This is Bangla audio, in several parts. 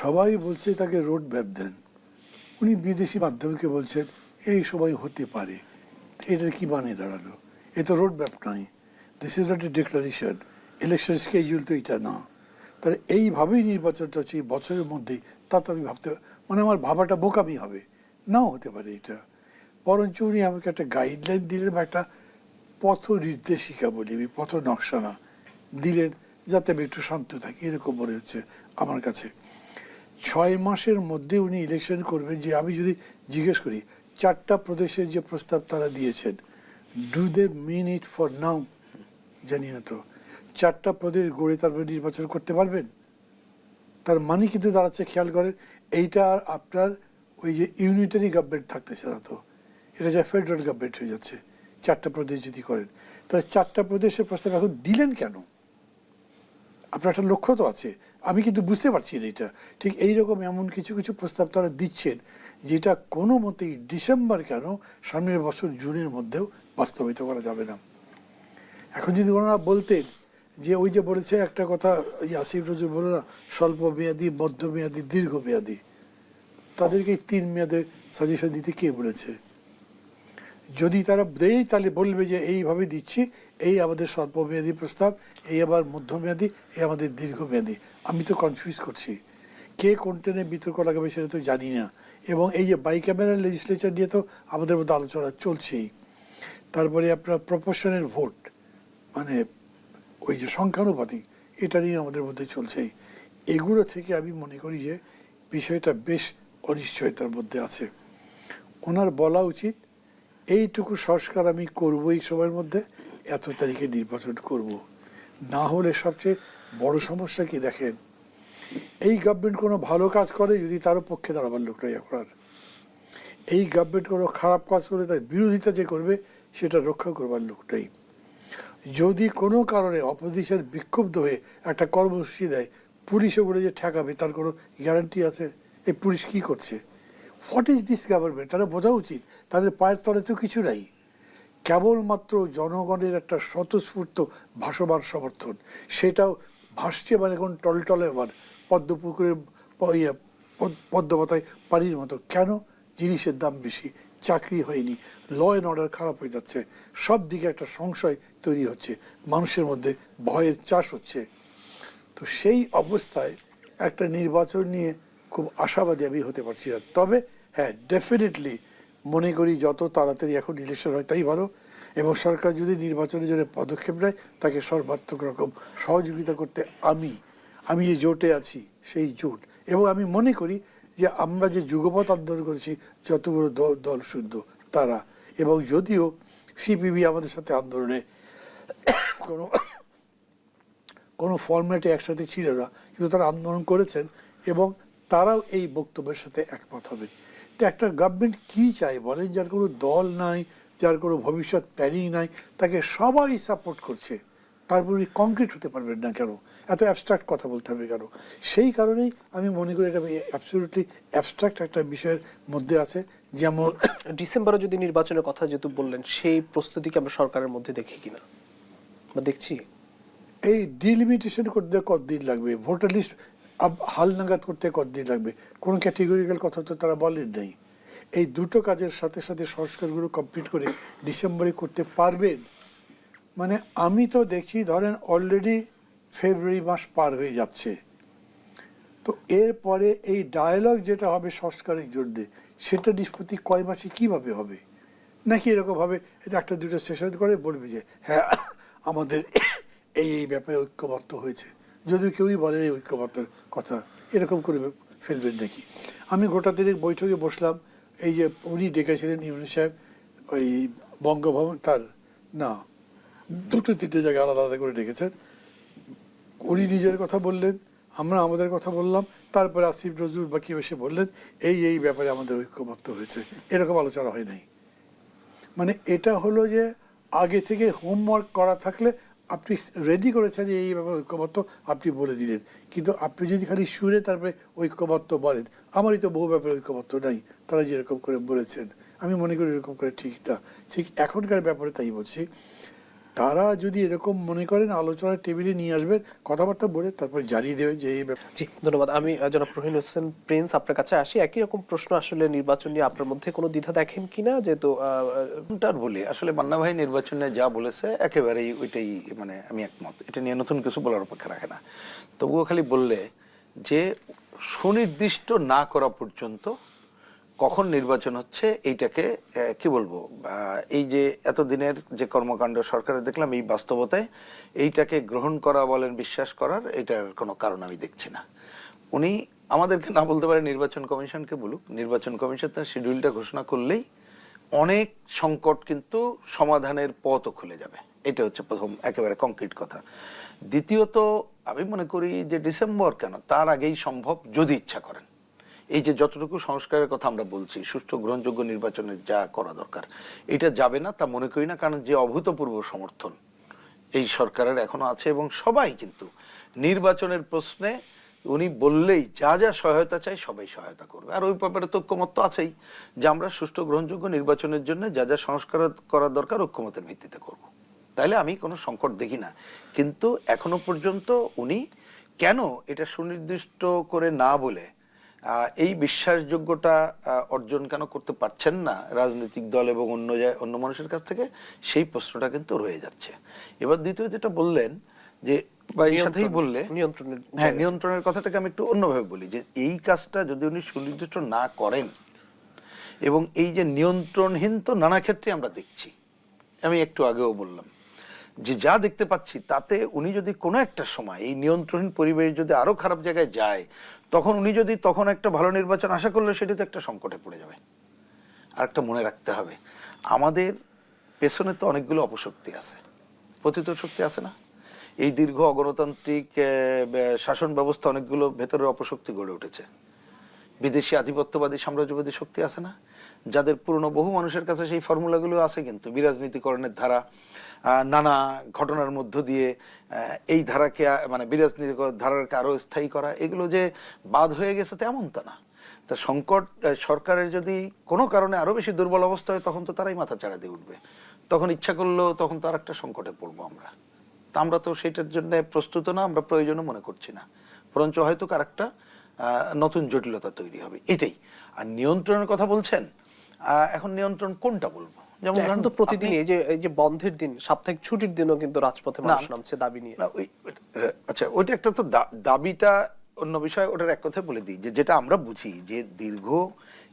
সবাই বলছে তাকে রোড ম্যাপ দেন। উনি বিদেশি মাধ্যমিকে বলছেন, এই সময় হতে পারে। এটার কি মানে দাঁড়াল? এ তো রোড ম্যাপ নয় this is not a declaration election schedule তো এটা না। তাহলে এইভাবেই নির্বাচনটা হচ্ছে এই বছরের মধ্যেই তা তো আমি ভাবতে মানে আমার ভাবাটা বোকামি হবে। নাও হতে পারে এটা। বরঞ্চ উনি আমাকে একটা গাইডলাইন দিলেন বা একটা পথ নির্দেশিকা বলি আমি, পথ নকশা না দিলেন, যাতে আমি একটু শান্ত থাকি। এরকম মনে হচ্ছে আমার কাছে। ছয় মাসের মধ্যে উনি ইলেকশন করবেন যে আমি যদি জিজ্ঞেস করি, চারটা প্রদেশের যে প্রস্তাব তারা দিয়েছেন do they mean it for now জানি না তো। চারটা প্রদেশ গড়ে তারপরে নির্বাচন করতে পারবেন? তার মানে কিন্তু দাঁড়াচ্ছে খেয়াল করেন, এইটা আর আপনার ওই যে ইউনিটারি গভর্নমেন্ট থাকতেছে না তো। এটা যা ফেডারেল গভর্নমেন্ট হয়ে যাচ্ছে, চারটা প্রদেশ যদি করেন। তাহলে চারটা প্রদেশের প্রস্তাব এখন দিলেন কেন? আপনার একটা লক্ষ্য তো আছে। আমি কিন্তু বুঝতে পারছি না এটা। ঠিক এইরকম এমন কিছু কিছু প্রস্তাব তারা দিচ্ছেন, যেটা কোনো মতেই ডিসেম্বর কেন সামনের বছর জুনের মধ্যেও বাস্তবায়িত করা যাবে না। এখন যদি ওনারা বলতেন যে ওই যে বলেছে একটা কথা আসিফ নজরুল বলো না, স্বল্প মেয়াদি মধ্যমেয়াদি দীর্ঘ মেয়াদি। তাদেরকে তিন মেয়াদে সাজেশন দিতে কে বলেছে? যদি তারা দেয় তাহলে বলবে যে এইভাবে দিচ্ছি এই আমাদের স্বল্পমেয়াদী প্রস্তাব, এই আবার মধ্যমেয়াদী, এই আমাদের দীর্ঘমেয়াদী। আমি তো কনফিউজ করছি। কে কোনটা নিয়ে বিতর্ক লাগাবে সেটা তো জানি না। এবং এই যে বাই ক্যামেরার লেজিসলেচার নিয়ে তো আমাদের মধ্যে আলোচনা চলছেই। তারপরে আপনার প্রপোর্শনের ভোট মানে ওই যে সংখ্যানুপাতিক, এটা নিয়ে আমাদের মধ্যে চলছেই। এগুলো থেকে আমি মনে করি যে বিষয়টা বেশ অনিশ্চয়তার মধ্যে আছে। ওনার বলা উচিত, এইটুকু সংস্কার আমি করব এই সময়ের মধ্যে এত তারিখে নির্বাচন করব। না হলে সবচেয়ে বড় সমস্যা কি দেখেন? এই গভর্নমেন্ট কোনো ভালো কাজ করে যদি তারও পক্ষে দাঁড়াবার লোক নেই আপনার। এই গভর্নমেন্ট কোনো খারাপ কাজ করে তার বিরোধিতা যে করবে, সেটা রক্ষা করবার লোক যদি কোনো কারণে অপোজিশন বিক্ষুব্ধ হয়ে একটা কর্মসূচি দেয়, পুলিশ ওগুলো যে ঠেকাবে তার কোনো গ্যারান্টি আছে? এই পুলিশ কি করছে? হোয়াট ইজ দিস গভর্নমেন্ট তারা বোঝা উচিত। তাদের পায়ের তলে তো কিছু নাই। কেবলমাত্র জনগণের একটা স্বতঃস্ফূর্ত ভাসমান সমর্থন। সেটাও ভাসছে মানে এখন টলটলে আমার পদ্মপুকুরের ইয়ে, পদ্মপাতায় পানির মতো। কেন? জিনিসের দাম বেশি চাকরি হয়নি ল অ্যান্ড অর্ডার খারাপ হয়ে যাচ্ছে সব দিকে একটা সংশয় তৈরি হচ্ছে মানুষের মধ্যে ভয়ের চাষ হচ্ছে। তো সেই অবস্থায় একটা নির্বাচন নিয়ে খুব আশাবাদী আমি হতে পারছি না। তবে হ্যাঁ ডেফিনেটলি মনে করি যত তাড়াতাড়ি এখন ইলেকশন হয় তাই ভালো। এবং সরকার যদি নির্বাচনের জন্য পদক্ষেপ নেয়, তাকে সর্বাত্মক রকম সহযোগিতা করতে আমি আমি যে জোটে আছি, সেই জোট। এবং আমি মনে করি যে আমরা যে যুগপথ আন্দোলন করেছি যতগুলো দল দল শুদ্ধ, তারা। এবং যদিও সিপিবি আমাদের সাথে আন্দোলনে কোনো কোনো ফর্ম্যাটে একসাথে ছিল না, কিন্তু তারা আন্দোলন করেছেন এবং তারাও এই বক্তব্যের সাথে একমত হবেন। তো একটা গভর্নমেন্ট কী চায় বলেন? যার কোনো দল নাই যার কোনো ভবিষ্যৎ প্ল্যানিং নাই তাকে সবাই সাপোর্ট করছে। তারপরে কংক্রিট হতে পারবেন না কেন? এত অ্যাবস্ট্রাক্ট কথা বলতে হবে কেন? সেই কারণেই আমি মনে করি এটা অ্যাবসলিউটলি অ্যাবস্ট্রাক্ট একটা বিষয়ের মধ্যে আছে। যেমন ডিসেম্বরে যদি নির্বাচনের কথা যেহেতু বললেন সেই প্রস্তুতিকে আমরা সরকারের মধ্যে দেখি কিনা? বা দেখছি। এই ডিলিমিটেশন করতে কতদিন লাগবে? ভোটার লিস্ট হাল নাগাদ করতে কতদিন লাগবে? কোনো ক্যাটেগরিক্যাল কথা তো তারা বলেন নাই। এই দুটো কাজের সাথে সাথে সংস্কারগুলো কমপ্লিট করে ডিসেম্বরে করতে পারবেন? মানে আমি তো দেখছি, ধরেন অলরেডি ফেব্রুয়ারি মাস পার হয়ে যাচ্ছে। তো এরপরে এই ডায়ালগ যেটা হবে সংস্কারের জন্যে, সেটা নিষ্পত্তি কয় মাসে কীভাবে হবে? নাকি এরকমভাবে একটা দুটো সেশন করে বলবে যে হ্যাঁ আমাদের এই এই ব্যাপারে ঐক্যবদ্ধ হয়েছে। যদিও কেউই বলে এই ঐক্যবদ্ধের কথা, এরকম করে ফেলবেন নাকি? আমি গোটা দিনের বৈঠকে বসলাম, এই যে উনি ডেকেছিলেন ইউনি সাহেব, ওই বঙ্গভবন, তার, না, দুটো তিনটে জায়গায় আলাদা আলাদা করে ডেকেছেন। উনি নিজের কথা বললেন, আমরা আমাদের কথা বললাম, তারপরে আসিফ নজরুল বাকি এসে বললেন, এই এই ব্যাপারে আমাদের ঐক্যমত্য হয়েছে। এরকম আলোচনা হয় নাই। মানে এটা হলো যে, আগে থেকে হোমওয়ার্ক করা থাকলে আপনি রেডি করেছেন এই ব্যাপারে ঐক্যমত্য আপনি বলে দিলেন। কিন্তু আপনি যদি খালি শুনে তারপরে ঐক্যমত্য বলেন, আমারই তো বহু ব্যাপারে ঐক্যমত্য নাই, তারা যেরকম করে বলেছেন। আমি মনে করি এরকম করে ঠিক না। ঠিক এখনকার ব্যাপারে তাই বলছি তারা যদি এরকম মনে করেন আলোচনার টেবিলে নিয়ে আসবেন কথাবার্তা বলে তারপর জানিয়ে দেবে যে এই ব্যাপার। জি ধন্যবাদ। আমি জনাব রহিন হোসেন প্রিন্স আপনার কাছে আসি। একই রকম প্রশ্ন আসলে নির্বাচন নিয়ে আপনার মধ্যে কোনো দ্বিধা দেখেন কিনা? যেহেতু বলি? আসলে মান্না ভাই নির্বাচনে যা বলেছে একেবারেই ওইটাই মানে আমি একমত। এটা নিয়ে নতুন কিছু বলার অপেক্ষা রাখে না। তবুও খালি বললে যে সুনির্দিষ্ট না করা পর্যন্ত কখন নির্বাচন হচ্ছে এইটাকে কি বলব এই যে এতদিনের যে কর্মকাণ্ড সরকারের দেখলাম, এই বাস্তবতায় এইটাকে গ্রহণ করা বলেন, বিশ্বাস করার এটার কোনো কারণ আমি দেখছি না। উনি আমাদেরকে না বলতে পারে নির্বাচন কমিশনকে বলুক, নির্বাচন কমিশন তার শিডিউলটা ঘোষণা করলেই অনেক সংকট কিন্তু সমাধানের পথও খুলে যাবে। এটা হচ্ছে প্রথম, একেবারে কংক্রিট কথা। দ্বিতীয়ত, আমি মনে করি যে ডিসেম্বর কেন? তার আগেই সম্ভব যদি ইচ্ছা করেন। এই যে যতটুকু সংস্কারের কথা আমরা বলছি, সুষ্ঠু গ্রহণযোগ্য নির্বাচনের যা করা দরকার, এটা যাবে না তা মনে করি না, কারণ যে অভূতপূর্ব সমর্থন এই সরকারের এখনও আছে এবং সবাই কিন্তু নির্বাচনের প্রশ্নে উনি বললেই যা যা সহায়তা চাই সবাই সহায়তা করবে। আর ওই ব্যাপারে তো ঐক্যমত তো আছেই যে আমরা সুষ্ঠু গ্রহণযোগ্য নির্বাচনের জন্য যা যা সংস্কার করা দরকার ঐক্যমতের ভিত্তিতে করব। তাইলে আমি কোনো সংকট দেখি না। কিন্তু এখনও পর্যন্ত উনি কেন এটা সুনির্দিষ্ট করে না বলে এই বিশ্বাসযোগ্যতা আহ, অর্জন কেন করতে পারছেন না রাজনৈতিক দল এবং অন্য অন্য মানুষের কাছ থেকে? সেই প্রশ্নটা কিন্তু রয়ে যাচ্ছে। এবার দ্বিতীয় যেটা বললেন যে বা এই সাথেই বললে নিয়ন্ত্রণের হ্যাঁ নিয়ন্ত্রণের কথাটাকে আমি একটু অন্যভাবে বলি যে এই কাজটা যদি উনি সুনির্দিষ্ট না করেন এবং এই যে নিয়ন্ত্রণহীন তো নানা ক্ষেত্রে আমরা দেখছি আমি একটু আগেও বললাম যে যা দেখতে পাচ্ছি তাতে উনি যদি কোনো একটা সময় এই নিয়ন্ত্রণহীন পরিবেশ যদি আরও খারাপ জায়গায় যায় তখন উনি যদি তখন একটা ভালো নির্বাচন আশা করলে সেটি তো একটা সংকটে পড়ে যাবে। আর একটা মনে রাখতে হবে, আমাদের পেছনে তো অনেকগুলো অপশক্তি আছে। পতিত শক্তি আছে না? এই দীর্ঘ অগণতান্ত্রিক শাসন ব্যবস্থা অনেকগুলো ভেতরের অপশক্তি গড়ে উঠেছে। বিদেশি আধিপত্যবাদী, সাম্রাজ্যবাদী শক্তি আছে না? যাদের পুরনো বহু মানুষের কাছে সেই ফর্মুলাগুলো আছে কিন্তু, বিরাজনীতিকরণের ধারা নানা ঘটনার মধ্য দিয়ে এই ধারাকে মানে বিরাজনীতি ধারাকে আরও স্থায়ী করা, এগুলো যে বাদ হয়ে গেছে তেমন তা না। তা সংকট সরকারের যদি কোনো কারণে আরও বেশি দুর্বল অবস্থা হয়, তখন তো তারাই মাথা চাড়া দিয়ে উঠবে। তখন ইচ্ছা করলেও তখন তো আর একটা সংকটে পড়ব আমরা। তা আমরা তো সেটার জন্য প্রস্তুত না, আমরা প্রয়োজনও মনে করছি না। বরঞ্চ হয়তো কার একটা নতুন জটিলতা তৈরি হবে, এটাই। আর নিয়ন্ত্রণের কথা বলছেন এখন নিয়ন্ত্রণ কোনটা বলব? যেমন এখন তো প্রতিদিন এই যে এই যে বন্ধের দিন সাপ্তাহিক ছুটির দিনও কিন্তু রাজপথে মানুষ। নামছে দাবি নিয়ে না, ওই- আচ্ছা ওইটা একটা তো দাবিটা অন্য বিষয় ওটার এক কথায় বলে দিই যে যেটা আমরা বুঝি যে দীর্ঘ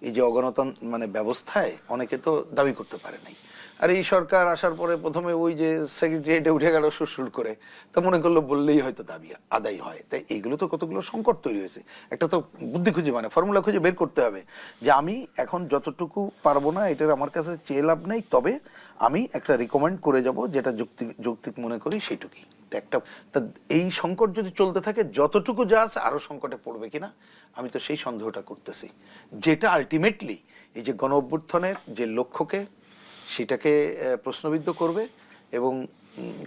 এই যে অগণতন্ত্র মানে ব্যবস্থায় অনেকে তো দাবি করতে পারে নাই আর এই সরকার আসার পরে প্রথমে ওই যে সেক্রেটারিয়েটে উঠে গেল সুরসুর করে। তা মনে করল বললেই হয়তো দাবি আদায় হয়। তাই এইগুলো তো কতগুলো সংকট তৈরি হয়েছে। একটা তো বুদ্ধি খুঁজে মানে ফর্মুলা খুঁজে বের করতে হবে যে আমি এখন যতটুকু পারব না এটার আমার কাছে চেয়ে লাভ নেই, তবে আমি একটা রিকমেন্ড করে যাব যেটা যুক্তি যৌক্তিক মনে করি সেটুকুই একটা, তা এই সংকট যদি চলতে থাকে, যতটুকু যা আছে আরও সংকটে পড়বে কিনা, আমি তো সেই সন্দেহটা করতেছি। যেটা আলটিমেটলি এই যে গণ অভ্যুত্থানের যে লক্ষ্যকে সেটাকে প্রশ্নবিদ্ধ করবে এবং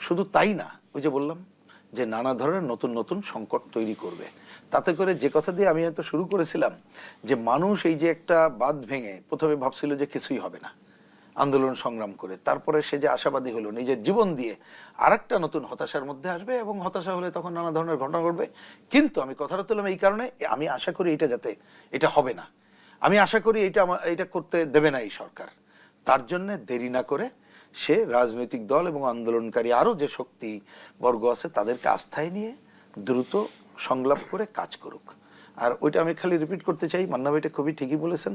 শুধু তাই না, ওই যে বললাম যে নানা ধরনের নতুন নতুন সংকট তৈরি করবে। তাতে করে যে কথা দিয়ে আমি হয়তো শুরু করেছিলাম যে মানুষ এই যে একটা বাঁধ ভেঙে প্রথমে ভাবছিল যে কিছুই হবে না, আন্দোলন সংগ্রাম করে, তারপরে সে যে আশাবাদী হলো নিজের জীবন দিয়ে আরেকটা নতুন হতাশার মধ্যে আসবে এবং হতাশা হলে তখন নানা ধরনের ঘটনা ঘটবে। কিন্তু আমি কথাটা তুললাম এই কারণে, আমি আশা করি এটা যাতে, এটা হবে না। আমি আশা করি এটা এটা করতে দেবে না এই সরকার। তার জন্য দেরি না করে সে রাজনৈতিক দল এবং আন্দোলনকারী আরও যে শক্তি বর্গ আছে তাদেরকে আস্থায় নিয়ে দ্রুত সংলাপ করে কাজ করুক। আর ওইটা আমি খালি রিপিট করতে চাই। মান্না ভাইটা খুবই ঠিকই বলেছেন।